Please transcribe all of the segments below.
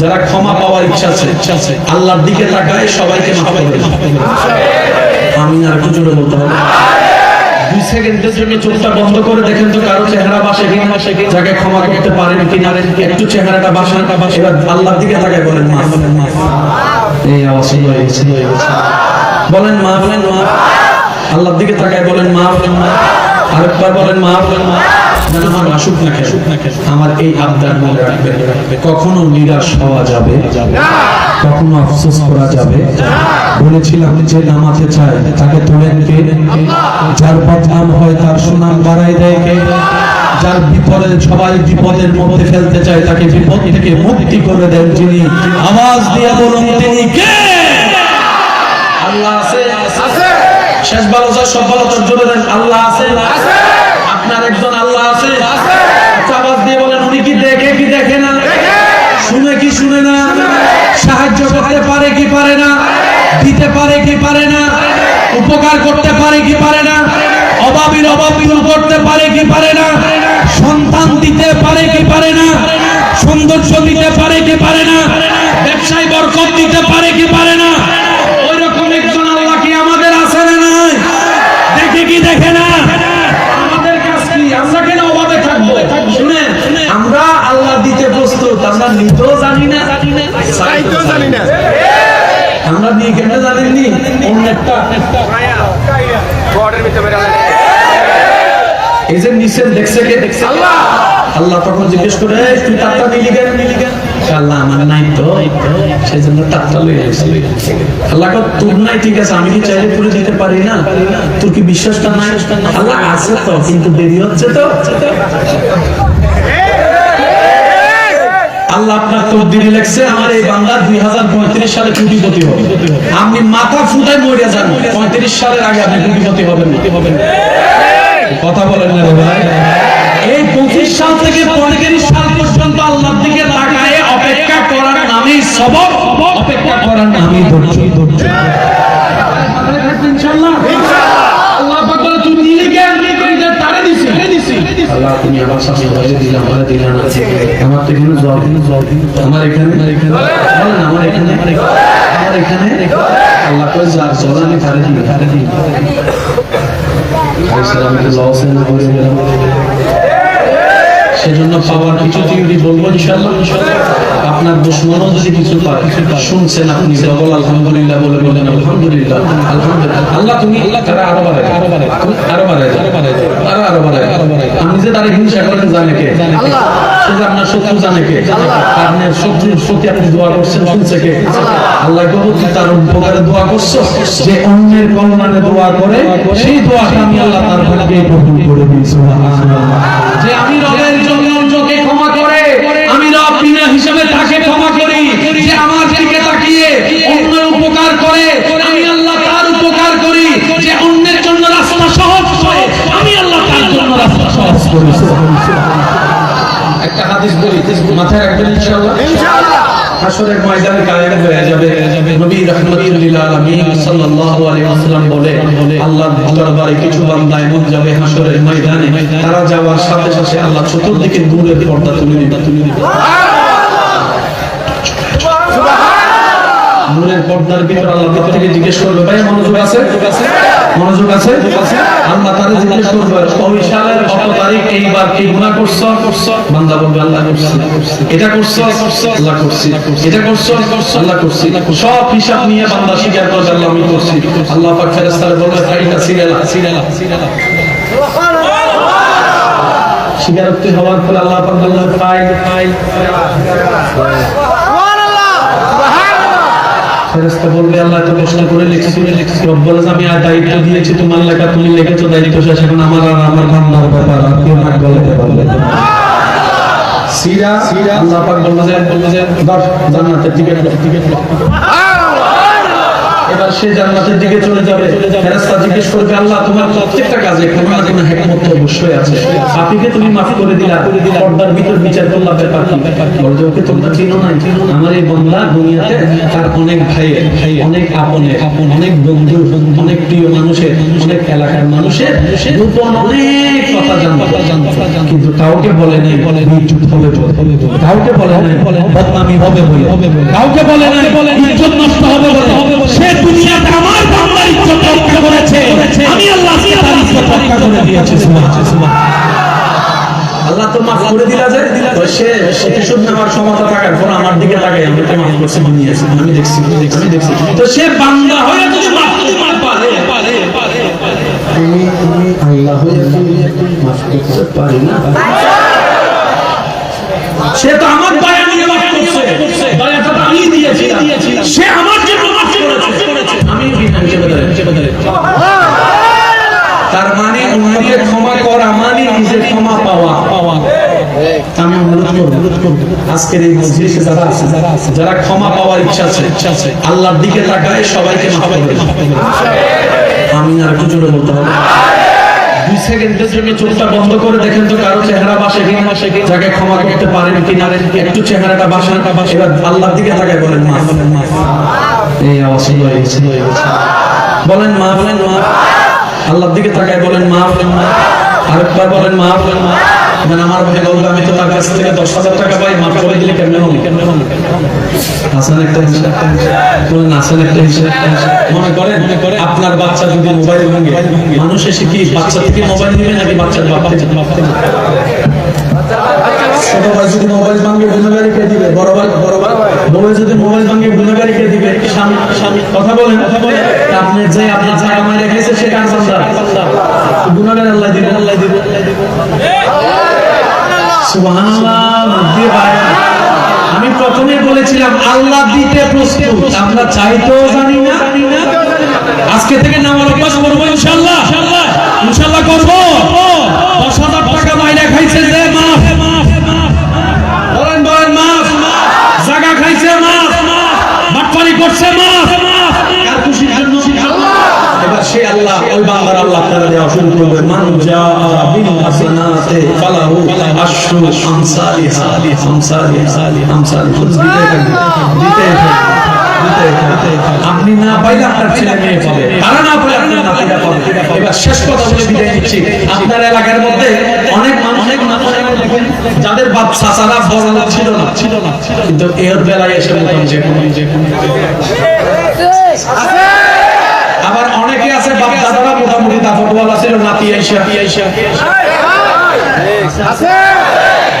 যারা ক্ষমা পাওয়ার ইচ্ছা আছে আল্লাহর দিকে তাকায় সবাইকে। আমি আর একটু জোরে বলতে হবে। দুই সেকেন্ডের জন্য চোখটা বন্ধ করে দেখেন তো কারও চেহারা বাসে কিনা বাসে কি যাকে ক্ষমা করতে পারেন কিনা একটু চেহারাটা বাসাটা বাসে এবার আল্লাহর দিকে তাকায় বলেন এই আওয়াজ হয়ে গেছে বলেন মা বলেন মা আল্লাহর দিকে তাকায় বলেন মা বলেন মা আরেকবার বলেন মা বলেন মা আমার আসুক না খেসুক না খেসুক আমার এই আবদার মনে রাখবে কখনো নিরাশ হওয়া যাবে কখনো আফসোস করা যাবে বলেছিলাম যে নামাতে চায় তাকে তোলেন কে যার বদনাম হয় তার সুনাম বাড়াই দেয় কে যার বিপদে সবাই বিপদের মধ্যে ফেলতে চায় তাকে বিপদ থেকে মুক্তি করে দেন যিনি। আওয়াজ দিয়ে বলুন তিনি কে? আল্লাহ আছে? শেষ ভালো সব ভালো জোরে দেন আল্লাহ আছে। আপনার একজন আল্লাহ শুনে না। সাহায্য করতে পারে কি পারে না? দিতে পারে কি পারে না? উপকার করতে পারে কি পারে না? অভাবীর অভাব দূর করতে পারে কি পারে না? সন্তান দিতে পারে কি পারে না? সৌন্দর্য দিতে পারে কি পারে না? ব্যবসায় বরকত দিতে পারে কি পারে না ওই রকম একজন আল্লাহ কি আমাদের আছে না নাই দেখে কি দেখে না আমাদের কাজ কি আমরা কেন অভাবে থাকব শুনেন আমরা আল্লাহ দিতে প্রস্তুত আমরা নিতেও জানি না জানি না চাইতেও জানি না আমরা নিয়ে কেন জানেননি অন্যটা বর্ডের ভিতরে নিচের দেখছে কে? দেখছে আল্লাহ! আল্লাহ তখন জিজ্ঞেস করে তুই তারটা কেন কেন আল্লাহ আমার নাই তো। সেই জন্য তারটা লই আসছি আল্লাহ কয়, তোর নাই ঠিক আছে আমি কি চাইলে পুরো দিতে পারি না? তোর কি বিশ্বাসটা নাই? আল্লাহ আছে তো কিন্তু দেরি হচ্ছে তো। আল্লাহ আপনার তকদিরে লেখছে আমার এই বাংলা দুই হাজার পঁয়ত্রিশ সালে কোটিপতি হবে। আপনি মাথা ফুটায় মরিয়া যান। পঁয়ত্রিশ সালের আগে আপনি কোটিপতি হবেন হবেন কথা বলেন না ভাই এই পঁচিশ সাল থেকে পঁয়ত্রিশ সাল পর্যন্ত আল্লাহর দিকে তাকায়, অপেক্ষা করার নামই সবক, অপেক্ষা করার নামই ধৈর্য ধৈর্য। ইনশাআল্লাহ। আল্লাহ পাক বলে এটা তারে দিছি। আল্লাহ, তুমি আমার আমার আমার তো আমার এখানে? আমার এখানে? আমার এখানে? আমার এখানে? আল্লাহ তারে তারে ইসলামকে লসে না করে গেলাম সেজন্য পাওয়ার কিছু থিওরি বলব ইনশাআল্লাহ আপনার দুশ্মনও যদি কিছু পায় শুনছেন আপনি ডবল আলহামদুলিল্লাহ বলে বলেন আলহামদুলিল্লাহ আলহামদুলিল্লাহ। আল্লাহ তুমি তারা আরও বাড়ায় আরও বাড়ায় আরও বাড়ায় আরও বাড়ায় আরও আরও বাড়ায় আরও বাড়ায় আপনি যে তারা হিংসা করেন জানে কে? আল্লাহ। আপনার শত্রু জানে কে? আপনার শত্রুর প্রতি আপনি দোয়া করছেন শুনছে কে? আল্লাহ। কবুল তার উপকারে দোয়া করছ। যে অন্যের কল্যাণে দোয়া করে সেই দোয়াটা আমি আল্লাহ তার ভাগ্যে কবুল করে দিই সুবহানাল্লাহ। যে আমি রবের জন্য ক্ষমা করে। আমি রব বিনা হিসাবে তাকে ক্ষমা করি। যে আমার দিকে তাকিয়ে অন্যের উপকার করে আমি আল্লাহ তার উপকার করি। যে অন্যের জন্য রাস্তা সহজ করে আমি আল্লাহ তার জন্য রাস্তা সহজ করি। একটা হাদিস বলি মাথায় রাখবেন ইনশাআল্লাহ। হাসরের ময়দানে কায়েম হয়ে যাবে। নবী রাহমাতুল্লিল আলামিন সাল্লাল্লাহু আলাইহি ওয়াসাল্লাম বলে আল্লাহ দরবারে কিছু বান্দা এমন যাবে হাসরের ময়দানে, তারা যাওয়ার সাথে সাথে আল্লাহ চতুর্দিকে নূরের পর্দা তুলে দিবেন তুলে দিবে। নূরের পর্দার ভিতর আল্লাহ তার থেকে জিজ্ঞেস করবে ভাই, মনোযোগ আছে? মনোযোগ আছে? আল্লাহ তারে জিজ্ঞেস করবে ওই সালের কত তারিখ এইবার কি গুনাহ করছ? করছ বান্দা বলবে, আল্লাহ করছি। এটা করছ? আল্লাহ করছি। এটা করছ? আল্লাহ করছি। সব হিসাব নিয়ে বান্দা স্বীকার করবে, আল্লাহ আমি করছি। আল্লাহ পাক ফেরেশতারে বলবে ফাইটা সিরালা সিরালা সিরালা স্বীকারোক্তি হওয়ার পরে আল্লাহ পাক বলবে ফাইল ফাইল। ফেরেশতা বলবে, আল্লাহ তো প্রশ্ন করে লিখছি রব্বুল আমি আর দায়িত্ব দিয়েছি তোমার লেখা তুমি লিখেছো, দায়িত্ব শেষ। এখন আমার আর আমার বান্দার ব্যাপার আপনি নাক গলাতে পারবে সিরা সিরা, আল্লাহ পাক যে ধর, জান্নাতের দিকে টিকিট এবার সে জান্নাতের দিকে চলে যাবে। ফেরেশতা জিজ্ঞেস করবে, আল্লাহ, তোমার প্রত্যেকটা না হিকমত অবশ্যই আছে। আপনিকে তুমি মাফ করে দিলা। পর্দার ভিতর বিচার করলা ব্যাপার তোমরা চিনো না আমার এই দুনিয়াতে তার অনেক ভাই অনেক আপনে অনেক বন্ধু অনেক প্রিয় মানুষের, অনেক এলাকার মানুষের গোপন অনেক কথা কিন্তু কাউকে বলে নাই বলে হবে কাউকে বলে নাই, বদনামি হবে কাউকে বলে নাই ইজ্জত নষ্ট হবে বলে। সে দুনিয়াতে আমার বাংলার ইজ্জত রক্ষা করেছে। আমি আল্লাহ আজকে তার ইজ্জত রক্ষা করে দিয়েছি। সুবহানাল্লাহ আল্লাহ তো মাফ করে দিলা যে? তো সে প্রতিশোধ নেওয়ার ক্ষমতা থাকার পর আমার দিকে তাকাই আমি তো মাফ করছি বানিয়েছি আমি দেখছি আমি দেখছি তো সে বান্দা হয়ে যদি মাফ করতে পারে পারে পারে আমি আমি আল্লাহ হয়ে মাফ করতে পারি। না। সে তো আমার দয়া নিয়ে মাফ করছে। দয়াটা তো আমি দিয়েছি সে আমার জন্য তার মানে অন্যকে ক্ষমা করা মানে নিজের ক্ষমা পাওয়া পাওয়া। আমি অনুরোধ করব আজকের এই মজলিসে যারা আছে, যারা ক্ষমা পাওয়ার ইচ্ছা আছে ইচ্ছা আছে, আল্লাহর দিকে তাকায় সবাইকে মাফ করবে আমি আর একটু জোরে বলতে হবে। দুই সেকেন্ডের জন্য চোখটা বন্ধ করে দেখেন তো কারও চেহারা বাসে কিনা বাসে কি যাকে ক্ষমা করতে পারেন কিনা, একটু চেহারাটা বাসেন। এবার আল্লাহর দিকে তাকায় বলেন মা বলেন মা এই আওয়াজ হয়ে গেছে হয়ে গেছে। বলেন মা বলেন মা। আল্লাহর দিকে তাকায় বলেন মা বলেন মা। আরেকবার বলেন মা বলেন মা। মানে আমার ভাই বলবে আমি তো তার কাছ থেকে দশ হাজার টাকা পাই, মাফ করে দিলে কেমনে হবে? কেমনে হবে হাসান একটা হিসাব। বলেন, হাসান একটা হিসাব। মনে করেন মনে করে আপনার বাচ্চা যদি মোবাইল ভাঙে, মানুষ এসে কি বাচ্চা থেকে মোবাইল নেবে নাকি বাচ্চার বাপ থেকে? বাপ থেকে ছোট ভাই যদি মোবাইল ভাঙে গুণাগারি কে দিবে, বড় ভাই বড় ভাই। যদি মোবাইল ভাঙে গুণাগারি কে দিবে কথা বলেন আপনি যে মাই রেখেছে সে কার আল্লাহ দিবে আল্লাহ দিবে। আমি প্রথমে বলেছিলাম, আল্লাহ দিতে প্রস্তুত। আমরা চাইতেও জানি না। আজকে থেকে নামার অভ্যাস করব ইনশাল্লাহ। ইনশাল্লাহ করব। দশ হাজার টাকা মাইনে খাইছে যে করবে মান জা বিল হাসানাতে ফালাহু আশরু আমসালিহা আমসালিহা আমসালিহা দিতে থাকবে দিতে দিতে আপনি না পাইলে আপনার ছেলে মেয়ে পাবে। তারা না পাইলে আপনার নাতিরা পাবে। এবার শেষ কথা বলে বিদায় নিচ্ছি। আপনার এলাকার মধ্যে অনেক অনেক যাদের বাপ চাচারা বড় ছিল না। ছিল না। কিন্তু এর বেলায় এসে মতন যে কোনো যে কোনো আবার অনেকে আছে বাপ দাদারা মোটামুটি দাফটওয়ালা ছিল নাতি আইসা। আইসা।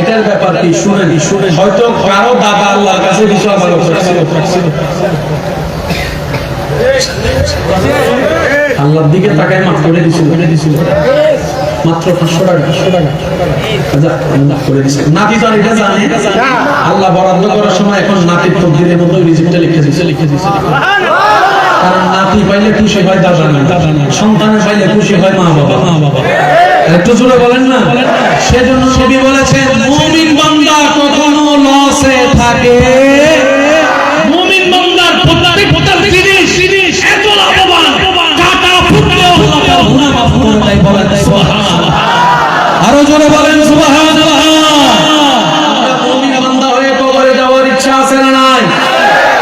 এটার ব্যাপার কি? শুনেন শুনেন হয়তো কারও দাদা আল্লাহর কাছে বিষয় ভালো করছিল আল্লাহর দিকে তাকায় মাফ করে দিছিল। করে দিছিল। মাত্র পাঁচশো টাকা। পাঁচশো টাকা। আচ্ছা, করে দিছিল নাতি তো এটা জানে। আল্লাহ বরাদ্দ করার সময় এখন নাতির তকদিরের মতো রিজিকটা লিখে দিছে। লিখে দিছে। কারণ নাতি পাইলে খুশি হয় দাদা না সন্তানে পাইলে খুশি হয় মা বাবা। মা বাবা একটু জোরে বলেন না? সেজন্য নবী বলেছেন, মুমিন বান্দা কখনো লসে থাকে। মুমিন বান্দার প্রত্যেকটা জিনিস জিনিস এত লাভবান, কাটা ফুটলেও আল্লাহ গুনাহ মাফ বলেন সুবহানাল্লাহ আরও জোরে বলেন সুবহানাল্লাহ আমরা মুমিন বান্দা হয়ে কবরে যাওয়ার ইচ্ছা আছে না নাই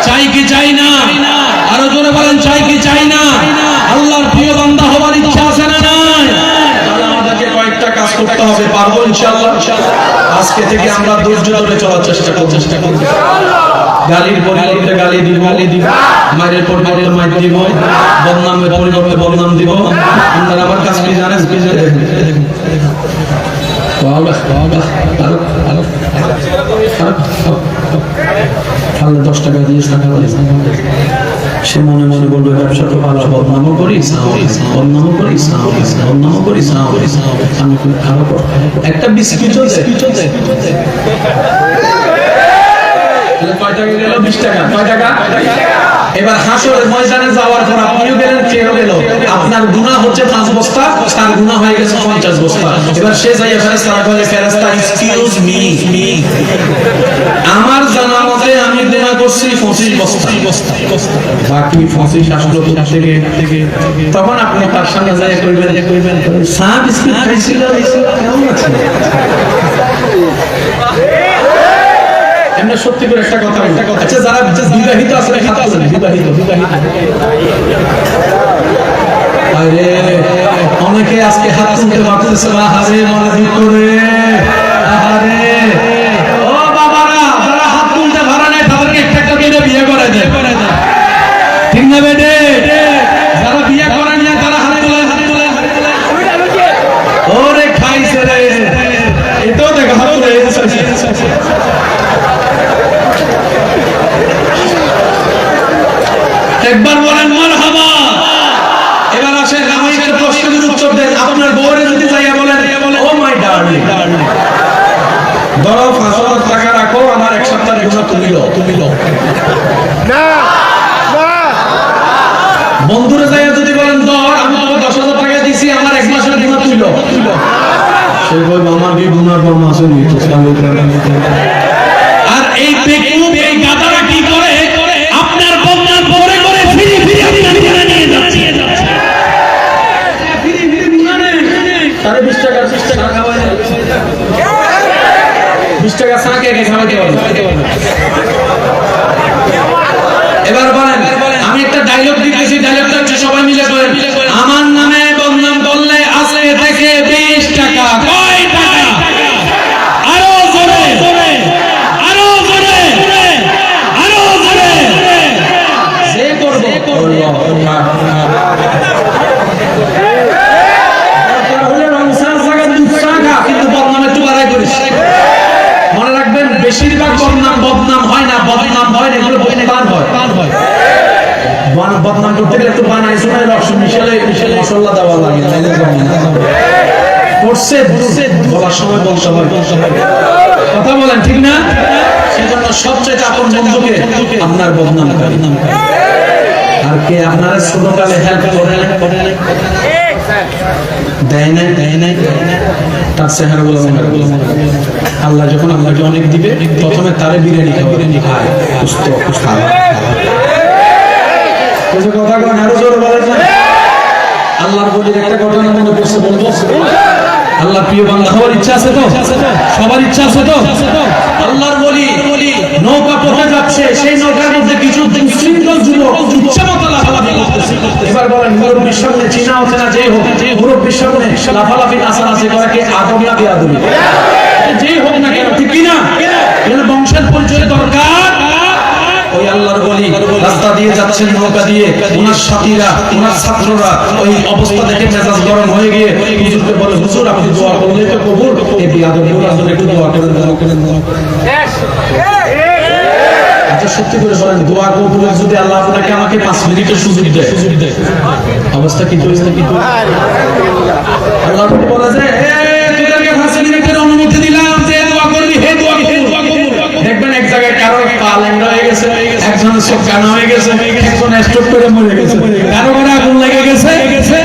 চাই কি চাই না আরও জোরে বলেন চাই কি চাই না আল্লাহর প্রিয় বান্দা হওয়ার ইচ্ছা আছে না নাই তাহলে আমাদেরকে কয়েকটা কাজ করতে ইনশাআল্লাহ। আজকে থেকে আমরা ধৈর্য ধরে চলার চেষ্টা করব। চেষ্টা করব গালির পরিবর্তে গালি দিব গালি দিব মায়ের পরিবর্তে মাইর দিব বদনামের পরিবর্তে বদনাম দিব। আপনারা আমার কাছে কি জানেন? কি জানেন বাবা বাবা আরও আরও আরও তাহলে দশ টাকা দিয়ে টাকা সে মনে মনে বলবে ব্যবসা তো ভালো, বদনামও করি বদনামও করি বদনামও করি আমি কর। একটা বিস্কিট চলছে তাহলে কয় এবার হাসরের ময়দানে যাওয়ার পর আপনিও গেলেন গেল। আপনার গুনাহ হচ্ছে পাঁচ বস্তা, তার গুনাহ হয়ে গেছে পঞ্চাশ বস্তা। এবার সে এক্সকিউজ মি আমার জানা মতে আমি গুনাহ করছি পঁচিশ বস্তা। বাকি পঁচিশ আসলো থেকে? তখন আপনি তার সামনে যাই করবেন চা বিস্কুট খাইছিল, কেমন আছে? এমনি সত্যি করে একটা কথা বলি। আচ্ছা যারা বিবাহিত আছে হাত তোলেন, বিবাহিত বিবাহিত আরে অনেকে আজকে হাত তুলতে পারতেছে না আহারে মনে ভিতরে আহারে ও বাবারা যারা হাত তুলতে পারে না তাদেরকে একটা বিয়ে করে দেয় ঠিক না বেটে যারা বিয়ে করে না তারা হাত তোলে হাত তোলে হাত তোলে ওরে খাইছে রে এটাও দেখো হাত তোলে এই যে একবার বলেন মারহাবা এবার আসেন আমাদের প্রশ্নের উত্তর দেন আপনার বউরে যদি যাইয়া বলেন ও মাই ডার্লিং ধরো পাঁচ হাজার টাকা রাখো আমার এক সপ্তাহের গুণা তুমি লো তুমি লো না বন্ধুরে যাইয়া যদি বলেন ধর আমি তোমাকে দশ হাজার টাকা দিছি, আমার এক মাসের গুণা তুই লো সে কই আমার কি গুণার কম আছে নি তো আর এই বেকুব, এই গাদারা কি করে? আপনার বদনাম পরে করে ফিরে ফিরে আপনার গুণা নিয়ে যাচ্ছে। সাড়ে বিশ টাকা বিশ টাকা খাওয়াই বিশ টাকা চা কে কে খাওয়াইতে পারবে এবার বলেন আমি একটা ডায়লগ দিতেছি ডায়লগটা হচ্ছে সবাই মিলে বলেন আমার নামে বদনাম করলে আছে থেকে বিশ টাকা কয় টাকা আরও জোরে আরও জোরে আরও জোরে সে করবে কিন্তু বদনাম একটু বাড়াই করিস মনে রাখবেন বেশিরভাগ বদনাম বদনাম হয় না বদনাম হয় না এগুলো বদনাম হয় পান হয় বান- রস মিশালে মিশালে দেওয়া লাগে। করছে বুঝছে বলার সময় বলতে কথা বলেন ঠিক না? সেজন্য সবচেয়ে আপন বন্ধুকে আপনার বদনাম করে। আর কে আপনারা ছোটকালে হেল্প করে? না করে না দেয় নাই দেয় নাই। তার চেহারা গুলো আল্লাহ যখন আল্লাহকে অনেক দিবে প্রথমে তারে বিরিয়ানি খাওয়া বিরিয়ানি খায় সুস্থ খাওয়া কিছু কথা কন, আরও জোরে বলেন না। আল্লাহর বলির একটা ঘটনা মনে পড়ছে বলব আল্লাহ প্রিয় বান্দা হওয়ার ইচ্ছা আছে তো? সবার ইচ্ছা আছে তো? আল্লাহর বলি, নৌকা পথে যাচ্ছে, সেই নৌকার মধ্যে কিছু দুশৃঙ্খল যুবক ইচ্ছা মতো লাফালাফি করতেছে। এবার বলেন, মুরব্বীর সামনে চিনা হচ্ছে না যে হোক, মুরব্বীর সামনে লাফালাফি নাচানাচি করা কি আদম না বেয়াদবি? আল্লাহর বলি রাস্তা দিয়ে যাচ্ছেন, নৌকা দিয়ে, ওনার সাথীরা, ওনার ছাত্ররা ওই অবস্থা দেখে মেজাজ গরম হয়ে গিয়ে হুজুরকে বলে, হুজুর, আপনি দোয়া করলে তো কবুল। এই বিয়াদব হুজুর একটু দোয়া করেন দোয়া করেন, দোয়া আচ্ছা সত্যি করে বলেন, দোয়া কবুলের যদি আল্লাহ আপনাকে আমাকে পাঁচ মিনিটের সুযোগ দেয়। সুযোগ দেয় অবস্থা কি অবস্থা কি? আল্লাহ বলে যে অনুমতি দিলাম যে দোয়া করবি হে দোয়া কবুল দেখবেন এক জায়গায় কারও পা ল্যাংড়া হয়ে গেছে একজনের সব কানা হয়ে গেছে একজন স্ট্রোক করে মরে গেছে। কারও করে আগুন লেগে গেছে,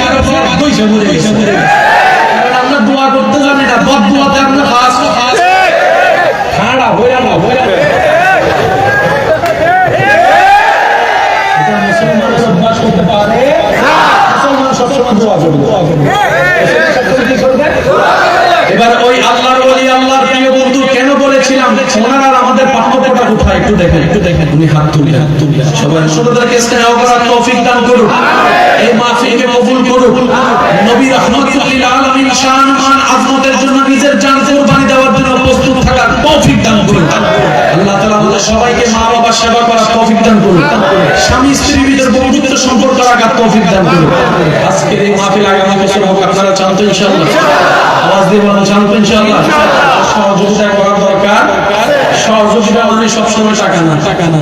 কারও কইসে মরে গেছে কারণ আমরা দোয়া করতে জানি না বদ দোয়াতে আমরা ফাঁস খাড়া হইয়া না হইয়া না। এটা মুসলমান অভ্যাস করতে পারে মুসলমান সবসময় দোয়া করবে দোয়া করবে কি করবে? এবার ওই আল্লাহর ওলি আল্লাহর প্রিয় বন্ধু কেন বলেছিলাম ওনারা আর আমাদের পার্থক্যটা কোথায় একটু দেখেন একটু দেখেন উনি হাত তুললেন সবাই স্নেহ করার তৌফিক দান করুন এই মাহফিলকে কবুল করুন নবী রাহমাতুল্লিল আলামিন শান মান আজমতের জন্য নিজের জান কুরবানি দেওয়ার জন্য প্রস্তুত থাকার তৌফিক দান করুন আল্লাহ তাআলা আমাদের সবাইকে মা বাবা সেবা করার তৌফিক দান করুন স্বামী স্ত্রীর ভিতর বন্ধুত্ব সম্পর্ক রাখার তৌফিক দান করুন আজকের এই মাহফিল আগামী বছর হোক, আপনারা চান ইনশাআল্লাহ। আওয়াজ দিয়ে বলেন চান ইনশাআল্লাহ। সহযোগিতা করার দরকার। সহযোগিতা মানে সবসময় টাকা না। টাকা না।